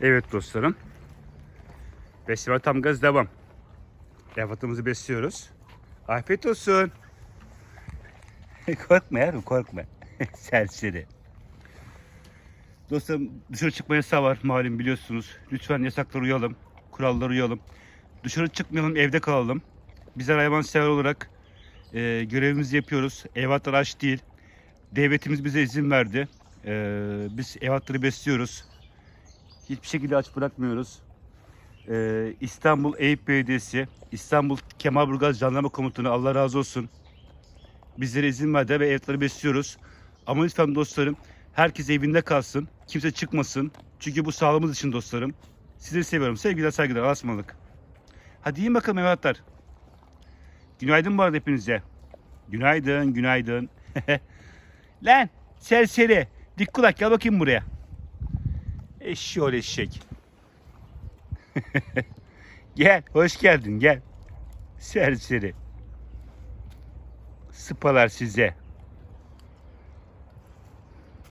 Evet dostlarım. Festival tam gaz devam. Yafatımızı besliyoruz. Afiyet olsun. korkma yavrum korkma. Serseri. Dostlarım dışarı çıkma yasağı var malum biliyorsunuz. Lütfen yasaklara uyalım. Kurallara uyalım. Dışarı çıkmayalım evde kalalım. Bizler hayvansever olarak e, görevimizi yapıyoruz. Evatlar aç değil. Devletimiz bize izin verdi. E, biz evatları besliyoruz. Hiçbir şekilde aç bırakmıyoruz. Ee, İstanbul Eyüp Belediyesi, İstanbul Kemalburgaz Jandarma Komutanı Allah razı olsun. Bizlere izin verdi ve evleri besliyoruz. Ama lütfen dostlarım herkes evinde kalsın. Kimse çıkmasın. Çünkü bu sağlığımız için dostlarım. Sizleri seviyorum. Sevgiler saygılar. Ismarladık. Hadi yiyin bakalım evlatlar. Günaydın bu arada hepinize. Günaydın, günaydın. Lan serseri. Dik kulak gel bakayım buraya. Eşşoğlu eşek. gel, hoş geldin gel. Serseri. Sıpalar size.